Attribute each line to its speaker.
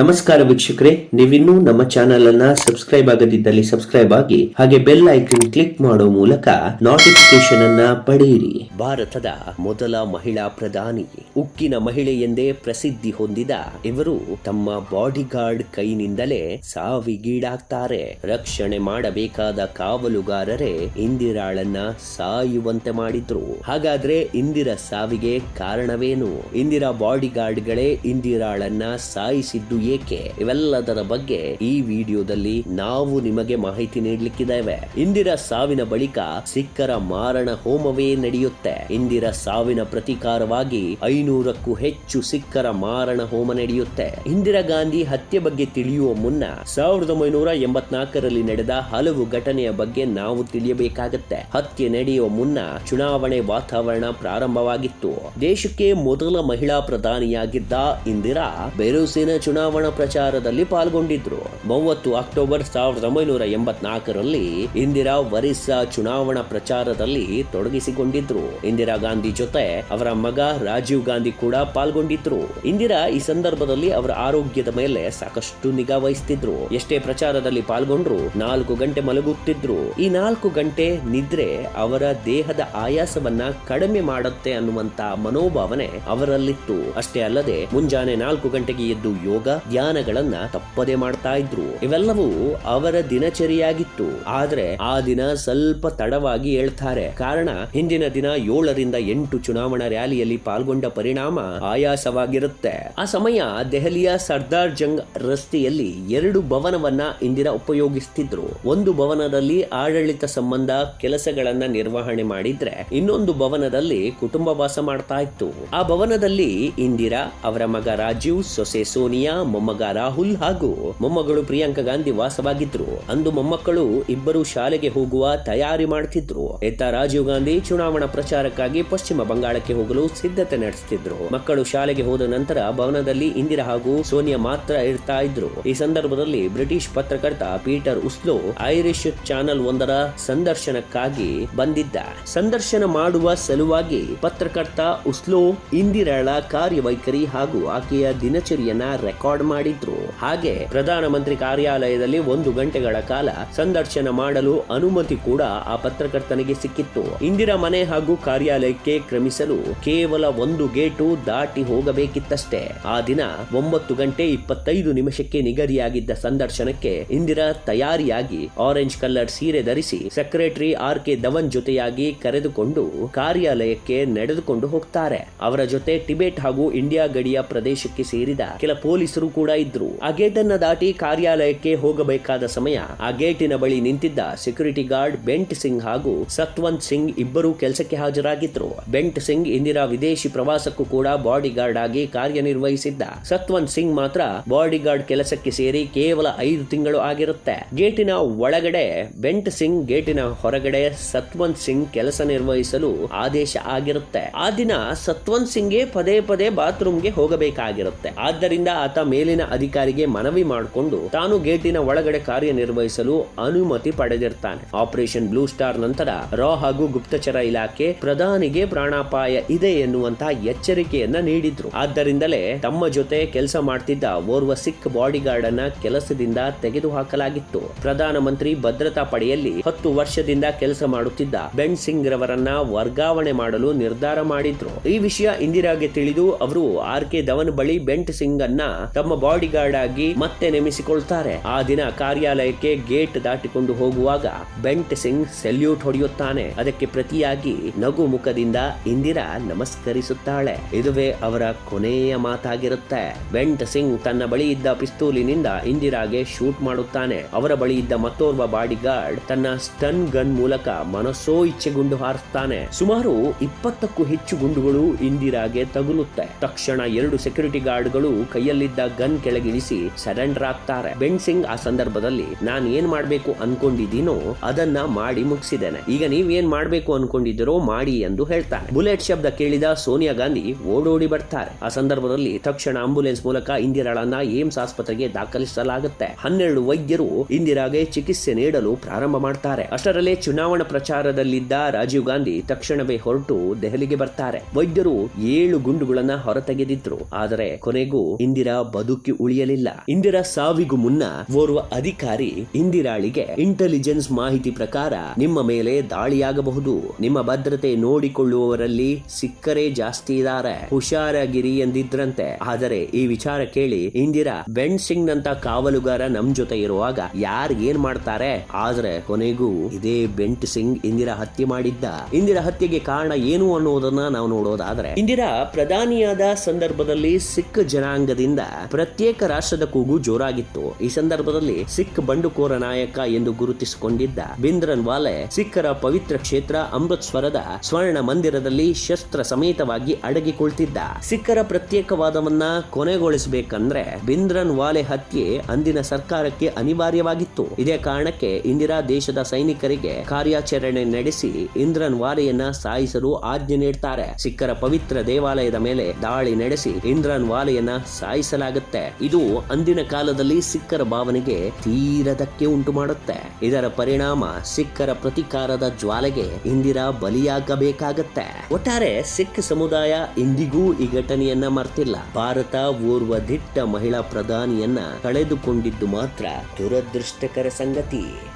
Speaker 1: ನಮಸ್ಕಾರ ವೀಕ್ಷಕರೇ, ನೀವಿನ್ನೂ ನಮ್ಮ ಚಾನೆಲ್ ಅನ್ನ ಸಬ್ಸ್ಕ್ರೈಬ್ ಆಗದಿದ್ದಲ್ಲಿ ಸಬ್ಸ್ಕ್ರೈಬ್ ಆಗಿ, ಹಾಗೆ ಬೆಲ್ ಐಕನ್ ಕ್ಲಿಕ್ ಮಾಡೋ ಮೂಲಕ ನೋಟಿಫಿಕೇಶನ್ ಅನ್ನ ಪಡೆಯಿರಿ. ಭಾರತದ ಮೊದಲ ಮಹಿಳಾ ಪ್ರಧಾನಿ, ಉಕ್ಕಿನ ಮಹಿಳೆ ಎಂದೇ ಪ್ರಸಿದ್ಧಿ ಹೊಂದಿದ ಇವರು ತಮ್ಮ ಬಾಡಿಗಾರ್ಡ್ ಕೈನಿಂದಲೇ ಸಾವಿಗೀಡಾಗ್ತಾರೆ. ರಕ್ಷಣೆ ಮಾಡಬೇಕಾದ ಕಾವಲುಗಾರರೇ ಇಂದಿರಾಳನ್ನ ಸಾಯುವಂತೆ ಮಾಡಿದ್ರು. ಹಾಗಾದ್ರೆ ಇಂದಿರಾ ಸಾವಿಗೆ ಕಾರಣವೇನು? ಇಂದಿರಾ ಬಾಡಿಗಾರ್ಡ್ಗಳೇ ಇಂದಿರಾಳನ್ನ ಸಾಯಿಸಿದ್ದು ಏಕೆ? ಇವೆಲ್ಲದರ ಬಗ್ಗೆ ಈ ವಿಡಿಯೋದಲ್ಲಿ ನಾವು ನಿಮಗೆ ಮಾಹಿತಿ ನೀಡಲಿಕ್ಕಿದ್ದೇವೆ. ಇಂದಿರಾ ಸಾವಿನ ಬಳಿಕ ಸಿಕ್ಕರ ಮಾರಣ ಹೋಮವೇ ನಡೆಯುತ್ತೆ. ಇಂದಿರಾ ಸಾವಿನ ಪ್ರತೀಕಾರವಾಗಿ ಐನೂರಕ್ಕೂ ಹೆಚ್ಚು ಸಿಕ್ಕರ ಮಾರಣ ಹೋಮ ನಡೆಯುತ್ತೆ. ಇಂದಿರಾ ಗಾಂಧಿ ಹತ್ಯೆ ಬಗ್ಗೆ ತಿಳಿಯುವ ಮುನ್ನ ಸಾವಿರದ ಒಂಬೈನೂರ ಎಂಬತ್ನಾಲ್ಕರಲ್ಲಿ ನಡೆದ ಹಲವು ಘಟನೆಯ ಬಗ್ಗೆ ನಾವು ತಿಳಿಯಬೇಕಾಗುತ್ತೆ. ಹತ್ಯೆ ನಡೆಯುವ ಮುನ್ನ ಚುನಾವಣೆ ವಾತಾವರಣ ಪ್ರಾರಂಭವಾಗಿತ್ತು. ದೇಶಕ್ಕೆ ಮೊದಲ ಮಹಿಳಾ ಪ್ರಧಾನಿಯಾಗಿದ್ದ ಇಂದಿರಾ, ಬೆರುಸಿನ ಚುನಾವಣಾ ಪ್ರಚಾರದಲ್ಲಿ ಪಾಲ್ಗೊಂಡಿದ್ರು. ಮೂವತ್ತು ಅಕ್ಟೋಬರ್ ಸಾವಿರದ ಒಂಬೈನೂರ ಎಂಬತ್ನಾಲ್ಕರಲ್ಲಿ ಇಂದಿರಾ ಒರಿಸ್ಸಾ ಚುನಾವಣಾ ಪ್ರಚಾರದಲ್ಲಿ ತೊಡಗಿಸಿಕೊಂಡಿದ್ರು. ಇಂದಿರಾ ಗಾಂಧಿ ಜೊತೆ ಅವರ ಮಗ ರಾಜೀವ್ ಗಾಂಧಿ ಕೂಡ ಪಾಲ್ಗೊಂಡಿದ್ರು. ಇಂದಿರಾ ಈ ಸಂದರ್ಭದಲ್ಲಿ ಅವರ ಆರೋಗ್ಯದ ಮೇಲೆ ಸಾಕಷ್ಟು ನಿಗಾ ವಹಿಸ್ತಿದ್ರು. ಎಷ್ಟೇ ಪ್ರಚಾರದಲ್ಲಿ ಪಾಲ್ಗೊಂಡ್ರು ನಾಲ್ಕು ಗಂಟೆ ಮಲಗುತ್ತಿದ್ರು. ಈ ನಾಲ್ಕು ಗಂಟೆ ನಿದ್ರೆ ಅವರ ದೇಹದ ಆಯಾಸವನ್ನ ಕಡಿಮೆ ಮಾಡುತ್ತೆ ಅನ್ನುವಂತ ಮನೋಭಾವನೆ ಅವರಲ್ಲಿತ್ತು. ಅಷ್ಟೇ ಅಲ್ಲದೆ ಮುಂಜಾನೆ ನಾಲ್ಕು ಗಂಟೆಗೆ ಎದ್ದು ಯೋಗ ಧ್ಯಾನಗಳನ್ನ ತಪ್ಪದೆ ಮಾಡ್ತಾ ಇದ್ರು. ಇವೆಲ್ಲವೂ ಅವರ ದಿನಚರಿಯಾಗಿತ್ತು. ಆದ್ರೆ ಆ ದಿನ ಸ್ವಲ್ಪ ತಡವಾಗಿ ಹೇಳ್ತಾರೆ ಕಾರಣ ಹಿಂದಿನ ದಿನ ಏಳರಿಂದ ಎಂಟು ಚುನಾವಣಾ ರ್ಯಾಲಿಯಲ್ಲಿ ಪಾಲ್ಗೊಂಡ ಪರಿಣಾಮ ಆಯಾಸವಾಗಿರುತ್ತೆ. ಆ ಸಮಯ ದೆಹಲಿಯ ಸರ್ದಾರ್ ಜಂಗ್ ರಸ್ತೆಯಲ್ಲಿ ಎರಡು ಭವನವನ್ನ ಇಂದಿರಾ ಉಪಯೋಗಿಸ್ತಿದ್ರು. ಒಂದು ಭವನದಲ್ಲಿ ಆಡಳಿತ ಸಂಬಂಧ ಕೆಲಸಗಳನ್ನ ನಿರ್ವಹಣೆ ಮಾಡಿದ್ರೆ ಇನ್ನೊಂದು ಭವನದಲ್ಲಿ ಕುಟುಂಬ ವಾಸ ಮಾಡ್ತಾ ಇತ್ತು. ಆ ಭವನದಲ್ಲಿ ಇಂದಿರಾ, ಅವರ ಮಗ ರಾಜೀವ್, ಸೊಸೆ ಸೋನಿಯಾ ಮೊಮ್ಮಗ ರಾಹುಲ್ ಹಾಗೂ ಮೊಮ್ಮಗಳು ಪ್ರಿಯಾಂಕಾ ಗಾಂಧಿ ವಾಸವಾಗಿದ್ರು. ಅಂದು ಮೊಮ್ಮಕ್ಕಳು ಇಬ್ಬರು ಶಾಲೆಗೆ ಹೋಗುವ ತಯಾರಿ ಮಾಡ್ತಿದ್ರು. ಎತ್ತ ರಾಜೀವ್ ಗಾಂಧಿ ಚುನಾವಣಾ ಪ್ರಚಾರಕ್ಕಾಗಿ ಪಶ್ಚಿಮ ಬಂಗಾಳಕ್ಕೆ ಹೋಗಲು ಸಿದ್ಧತೆ ನಡೆಸುತ್ತಿದ್ರು ಮಕ್ಕಳು ಶಾಲೆಗೆ ಹೋದ ನಂತರ ಭವನದಲ್ಲಿ ಇಂದಿರಾ ಹಾಗೂ ಸೋನಿಯಾ ಮಾತ್ರ ಇರ್ತಾ ಇದ್ರು. ಈ ಸಂದರ್ಭದಲ್ಲಿ ಬ್ರಿಟಿಷ್ ಪತ್ರಕರ್ತ ಪೀಟರ್ ಉಸ್ಲೋ ಐರಿಷ್ ಚಾನೆಲ್ ಒಂದರ ಸಂದರ್ಶನಕ್ಕಾಗಿ ಬಂದಿದ್ದ. ಸಂದರ್ಶನ ಮಾಡುವ ಸಲುವಾಗಿ ಪತ್ರಕರ್ತ ಉಸ್ಲೋ ಇಂದಿರಾಳ ಕಾರ್ಯವೈಖರಿ ಹಾಗೂ ಆಕೆಯ ದಿನಚರಿಯನ್ನ ರೆಕಾರ್ಡ್ ಮಾಡಿದ್ರು. ಹಾಗೆ ಪ್ರಧಾನಮಂತ್ರಿ ಕಾರ್ಯಾಲಯದಲ್ಲಿ ಒಂದು ಗಂಟೆಗಳ ಕಾಲ ಸಂದರ್ಶನ ಮಾಡಲು ಅನುಮತಿ ಕೂಡ ಆ ಪತ್ರಕರ್ತನಿಗೆ ಸಿಕ್ಕಿತ್ತು. ಇಂದಿರಾ ಮನೆ ಹಾಗೂ ಕಾರ್ಯಾಲಯಕ್ಕೆ ಕ್ರಮಿಸಲು ಕೇವಲ ಒಂದು ಗೇಟು ದಾಟಿ ಹೋಗಬೇಕಿತ್ತಷ್ಟೇ. ಆ ದಿನ ಒಂಬತ್ತು ಗಂಟೆ ಇಪ್ಪತ್ತೈದು ನಿಮಿಷಕ್ಕೆ ನಿಗದಿಯಾಗಿದ್ದ ಸಂದರ್ಶನಕ್ಕೆ ಇಂದಿರಾ ತಯಾರಿಯಾಗಿ ಆರೆಂಜ್ ಕಲರ್ ಸೀರೆ ಧರಿಸಿ ಸೆಕ್ರೆಟರಿ ಆರ್ ಕೆ ಧವನ್ ಜೊತೆಯಾಗಿ ಕರೆದುಕೊಂಡು ಕಾರ್ಯಾಲಯಕ್ಕೆ ನಡೆದುಕೊಂಡು ಹೋಗ್ತಾರೆ. ಅವರ ಜೊತೆ ಟಿಬೆಟ್ ಹಾಗೂ ಇಂಡಿಯಾ ಗಡಿಯ ಪ್ರದೇಶಕ್ಕೆ ಸೇರಿದ ಕೆಲ ಪೊಲೀಸರು ಕೂಡ ಇದ್ರು. ಆ ಗೇಟ್ ದಾಟಿ ಕಾರ್ಯಾಲಯಕ್ಕೆ ಹೋಗಬೇಕಾದ ಸಮಯ. ಆ ಗೇಟಿನ ಬಳಿ ನಿಂತಿದ್ದ ಸೆಕ್ಯೂರಿಟಿ ಗಾರ್ಡ್ ಬೆಂಟ್ ಸಿಂಗ್ ಹಾಗೂ ಸತ್ವಂತ್ ಸಿಂಗ್ ಇಬ್ಬರು ಕೆಲಸಕ್ಕೆ ಹಾಜರಾಗಿದ್ರು. ಬೆಂಟ್ ಸಿಂಗ್ ಇಂದಿರಾ ವಿದೇಶಿ ಪ್ರವಾಸಕ್ಕೂ ಕೂಡ ಬಾಡಿ ಗಾರ್ಡ್ ಆಗಿ ಕಾರ್ಯನಿರ್ವಹಿಸಿದ್ದ. ಸತ್ವಂತ್ ಸಿಂಗ್ ಮಾತ್ರ ಬಾಡಿ ಗಾರ್ಡ್ ಕೆಲಸಕ್ಕೆ ಸೇರಿ ಕೇವಲ ಐದು ತಿಂಗಳು ಆಗಿರುತ್ತೆ. ಗೇಟಿನ ಒಳಗಡೆ ಬೆಂಟ್ ಸಿಂಗ್, ಗೇಟಿನ ಹೊರಗಡೆ ಸತ್ವಂತ್ ಸಿಂಗ್ ಕೆಲಸ ನಿರ್ವಹಿಸಲು ಆದೇಶ ಆಗಿರುತ್ತೆ. ಆ ದಿನ ಸತ್ವಂತ್ ಸಿಂಗ್ಗೆ ಪದೇ ಪದೇ ಬಾತ್ರೂಮ್ಗೆ ಹೋಗಬೇಕಾಗಿರುತ್ತೆ. ಆದ್ದರಿಂದ ಆತ ಮೇಲಿನ ಅಧಿಕಾರಿಗೆ ಮನವಿ ಮಾಡಿಕೊಂಡು ತಾನು ಗೇಟಿನ ಒಳಗಡೆ ಕಾರ್ಯನಿರ್ವಹಿಸಲು ಅನುಮತಿ ಪಡೆದಿರ್ತಾನೆ. ಆಪರೇಷನ್ ಬ್ಲೂ ಸ್ಟಾರ್ ನಂತರ ರಾ ಹಾಗೂ ಗುಪ್ತಚರ ಇಲಾಖೆ ಪ್ರಧಾನಿಗೆ ಪ್ರಾಣಾಪಾಯ ಇದೆ ಎನ್ನುವಂತಹ ಎಚ್ಚರಿಕೆಯನ್ನ ನೀಡಿದ್ರು. ಆದ್ದರಿಂದಲೇ ತಮ್ಮ ಜೊತೆ ಕೆಲಸ ಮಾಡ್ತಿದ್ದ ಓರ್ವ ಸಿಖ್ ಬಾಡಿಗಾರ್ಡ್ ಅನ್ನ ಕೆಲಸದಿಂದ ತೆಗೆದುಹಾಕಲಾಗಿತ್ತು. ಪ್ರಧಾನಮಂತ್ರಿ ಭದ್ರತಾ ಪಡೆಯಲ್ಲಿ ಹತ್ತು ವರ್ಷದಿಂದ ಕೆಲಸ ಮಾಡುತ್ತಿದ್ದ ಬೆನ್ ಸಿಂಗ್ ರವರನ್ನ ವರ್ಗಾವಣೆ ಮಾಡಲು ನಿರ್ಧಾರ ಮಾಡಿದ್ರು. ಈ ವಿಷಯ ಇಂದಿರಾಗೆ ತಿಳಿದು ಅವರು ಆರ್ ಕೆ ಧವನ್ ಬಳಿ ಬೆಂಟ್ ಸಿಂಗ್ ಅನ್ನ ತಮ್ಮ ಬಾಡಿ ಗಾರ್ಡ್ ಆಗಿ ಮತ್ತೆ ನೇಮಿಸಿಕೊಳ್ತಾರೆ. ಆ ದಿನ ಕಾರ್ಯಾಲಯಕ್ಕೆ ಗೇಟ್ ದಾಟಿಕೊಂಡು ಹೋಗುವಾಗ ಬೆಂಟ್ ಸಿಂಗ್ ಸೆಲ್ಯೂಟ್ ಹೊಡೆಯುತ್ತಾನೆ. ಅದಕ್ಕೆ ಪ್ರತಿಯಾಗಿ ನಗು ಮುಖದಿಂದ ಇಂದಿರಾ ನಮಸ್ಕರಿಸುತ್ತಾಳೆ. ಇದುವೇ ಅವರ ಕೊನೆಯ ಮಾತಾಗಿರುತ್ತೆ. ಬೆಂಟ್ ಸಿಂಗ್ ತನ್ನ ಬಳಿ ಇದ್ದ ಪಿಸ್ತೂಲಿನಿಂದ ಇಂದಿರಾಗೆ ಶೂಟ್ ಮಾಡುತ್ತಾನೆ. ಅವರ ಬಳಿ ಇದ್ದ ಮತ್ತೋರ್ವ ಬಾಡಿ ಗಾರ್ಡ್ ತನ್ನ ಸ್ಟನ್ ಗನ್ ಮೂಲಕ ಮನಸ್ಸೋ ಇಚ್ಛೆ ಗುಂಡು ಹಾರಿಸ್ತಾನೆ. ಸುಮಾರು ಇಪ್ಪತ್ತಕ್ಕೂ ಹೆಚ್ಚು ಗುಂಡುಗಳು ಇಂದಿರಾಗೆ ತಗುಲುತ್ತೆ. ತಕ್ಷಣ ಎರಡು ಸೆಕ್ಯೂರಿಟಿ ಗಾರ್ಡ್ಗಳು ಕೈಯಲ್ಲಿದ್ದ ಗನ್ ಕೆಳಗಿಳಿಸಿ ಸರೆಂಡರ್ ಆಗ್ತಾರೆ. ಬೆನ್ ಸಿಂಗ್ ಆ ಸಂದರ್ಭದಲ್ಲಿ, ನಾನು ಏನ್ ಮಾಡ್ಬೇಕು ಅನ್ಕೊಂಡಿದ್ದೀನೋ ಅದನ್ನ ಮಾಡಿ ಮುಗಿಸಿದ್ದೇನೆ. ಈಗ ನೀವ್ ಏನ್ ಮಾಡ್ಬೇಕು ಅನ್ಕೊಂಡಿದ್ದೀರೋ ಮಾಡಿ ಎಂದು ಹೇಳ್ತಾನೆ ಬುಲೆಟ್ ಶಬ್ದ ಕೇಳಿದ ಸೋನಿಯಾ ಗಾಂಧಿ ಓಡೋಡಿ ಬರ್ತಾರೆ. ಆ ಸಂದರ್ಭದಲ್ಲಿ ತಕ್ಷಣ ಆಂಬುಲೆನ್ಸ್ ಮೂಲಕ ಇಂದಿರಾಳನ್ನ ಏಮ್ಸ್ ಆಸ್ಪತ್ರೆಗೆ ದಾಖಲಿಸಲಾಗುತ್ತೆ. ಹನ್ನೆರಡು ವೈದ್ಯರು ಇಂದಿರಾಗೆ ಚಿಕಿತ್ಸೆ ನೀಡಲು ಪ್ರಾರಂಭ ಮಾಡ್ತಾರೆ. ಅಷ್ಟರಲ್ಲೇ ಚುನಾವಣಾ ಪ್ರಚಾರದಲ್ಲಿದ್ದ ರಾಜೀವ್ ಗಾಂಧಿ ತಕ್ಷಣವೇ ಹೊರಟು ದೆಹಲಿಗೆ ಬರ್ತಾರೆ. ವೈದ್ಯರು ಏಳು ಗುಂಡುಗಳನ್ನ ಹೊರತೆಗೆದಿದ್ರು. ಆದರೆ ಕೊನೆಗೂ ಇಂದಿರಾ ಬದುಕಿ ಉಳಿಯಲಿಲ್ಲ. ಇಂದಿರಾ ಸಾವಿಗೂ ಮುನ್ನ ಓರ್ವ ಅಧಿಕಾರಿ ಇಂದಿರಾಳಿಗೆ ಇಂಟೆಲಿಜೆನ್ಸ್ ಮಾಹಿತಿ ಪ್ರಕಾರ ನಿಮ್ಮ ಮೇಲೆ ದಾಳಿಯಾಗಬಹುದು. ನಿಮ್ಮ ಭದ್ರತೆ ನೋಡಿಕೊಳ್ಳುವವರಲ್ಲಿ ಸಿಕ್ಕರೆ ಜಾಸ್ತಿ ಇದ್ದಾರೆ ಹುಷಾರಾಗಿರಿ ಎಂದಿದ್ರಂತೆ. ಆದರೆ ಈ ವಿಚಾರ ಕೇಳಿ ಇಂದಿರಾ ಬೆಂಡ್ ಸಿಂಗ್ ನಂತ ಕಾವಲುಗಾರ ನಮ್ ಜೊತೆ ಇರುವಾಗ ಯಾರ್ ಏನ್ ಮಾಡ್ತಾರೆ? ಆದ್ರೆ ಕೊನೆಗೂ ಇದೇ ಬೆಂಟ್ ಸಿಂಗ್ ಇಂದಿರಾ ಹತ್ಯೆ ಮಾಡಿದ್ದ. ಇಂದಿರಾ ಹತ್ಯೆಗೆ ಕಾರಣ ಏನು ಅನ್ನೋದನ್ನ ನಾವು ನೋಡೋದಾದ್ರೆ, ಇಂದಿರಾ ಪ್ರಧಾನಿಯಾದ ಸಂದರ್ಭದಲ್ಲಿ ಸಿಖ್ ಜನಾಂಗದಿಂದ ಪ್ರತ್ಯೇಕ ರಾಷ್ಟ್ರದ ಕೂಗು ಜೋರಾಗಿತ್ತು. ಈ ಸಂದರ್ಭದಲ್ಲಿ ಸಿಖ್ ಬಂಡುಕೋರ ನಾಯಕ ಎಂದು ಗುರುತಿಸಿಕೊಂಡಿದ್ದ ಬಿಂದ್ರನ್ ವಾಲೆ, ಸಿಖ್ಖರ ಪವಿತ್ರ ಕ್ಷೇತ್ರ ಅಮೃತ್ಸರದ ಸ್ವರ್ಣ ಮಂದಿರದಲ್ಲಿ ಶಸ್ತ್ರ ಸಮೇತವಾಗಿ ಅಡಗಿಕೊಳ್ತಿದ್ದ. ಸಿಖ್ಖರ ಪ್ರತ್ಯೇಕವಾದವನ್ನ ಕೊನೆಗೊಳಿಸಬೇಕಂದ್ರೆ ಬಿಂದ್ರನ್ ವಾಲೆ ಹತ್ಯೆ ಅಂದಿನ ಸರ್ಕಾರಕ್ಕೆ ಅನಿವಾರ್ಯವಾಗಿತ್ತು. ಇದೇ ಕಾರಣಕ್ಕೆ ಇಂದಿರಾ ದೇಶದ ಸೈನಿಕರಿಗೆ ಕಾರ್ಯಾಚರಣೆ ನಡೆಸಿ ಇಂದ್ರನ್ ವಾಲೆಯನ್ನ ಸಾಯಿಸಲು ಆಜ್ಞೆ ನೀಡ್ತಾರೆ. ಸಿಖ್ಖರ ಪವಿತ್ರ ದೇವಾಲಯದ ಮೇಲೆ ದಾಳಿ ನಡೆಸಿ ಇಂದ್ರನ್ ವಾಲೆಯನ್ನ ಸಾಯಿಸಲಾಗುತ್ತೆ ಇದು ಅಂದಿನ ಕಾಲದಲ್ಲಿ ಸಿಖ್ಖರ ಭಾವನೆಗೆ ತೀರ ಧಕ್ಕೆ ಉಂಟು ಮಾಡುತ್ತೆ ಇದರ ಪರಿಣಾಮ ಸಿಖ್ಖರ ಪ್ರತಿಕಾರದ ಜ್ವಾಲೆಗೆ ಇಂದಿರಾ ಬಲಿಯಾಗಬೇಕಾಗತ್ತೆ. ಒಟ್ಟಾರೆ ಸಿಖ್ ಸಮುದಾಯ ಇಂದಿಗೂ ಈ ಘಟನೆಯನ್ನ ಮರ್ತಿಲ್ಲ. ಭಾರತ ಓರ್ವ ದಿಟ್ಟ ಮಹಿಳಾ ಪ್ರಧಾನಿಯನ್ನ ಕಳೆದುಕೊಂಡಿದ್ದು ಮಾತ್ರ ದುರದೃಷ್ಟಕರ ಸಂಗತಿ.